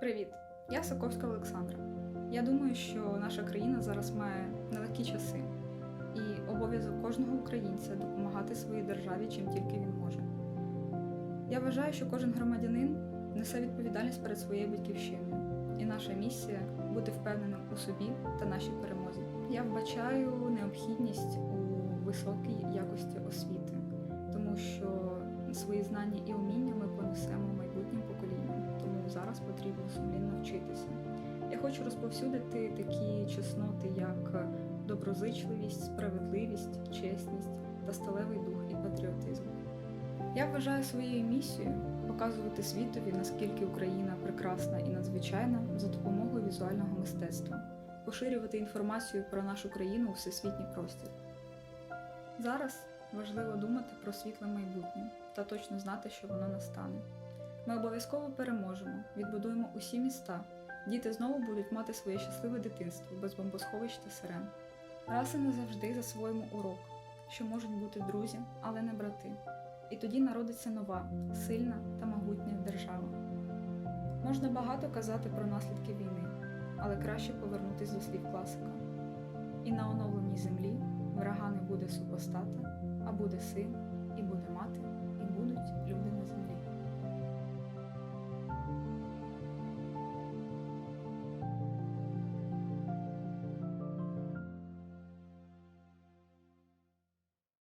Привіт! Я Соковська Олександра. Я думаю, що наша країна зараз має нелегкі часи, і обов'язок кожного українця допомагати своїй державі чим тільки він може. Я вважаю, що кожен громадянин несе відповідальність перед своєю батьківщиною, і наша місія бути впевненим у собі та нашій перемозі. Я вбачаю необхідність у високій якості освіти, тому що свої знання і уміння ми понесемо зараз потрібно сумлінно вчитися. Я хочу розповсюдити такі чесноти, як доброзичливість, справедливість, чесність та сталевий дух і патріотизм. Я вважаю своєю місією показувати світові, наскільки Україна прекрасна і надзвичайна за допомогою візуального мистецтва, поширювати інформацію про нашу країну у всесвітній простір. Зараз важливо думати про світле майбутнє та точно знати, що воно настане. Ми обов'язково переможемо, відбудуємо усі міста. Діти знову будуть мати своє щасливе дитинство без бомбосховищ та сирен. Раз і назавжди засвоїмо урок, що можуть бути друзі, але не брати. І тоді народиться нова, сильна та могутня держава. Можна багато казати про наслідки війни, але краще повернутись до слів класика. І на оновленій землі врага не буде супостата, а буде син,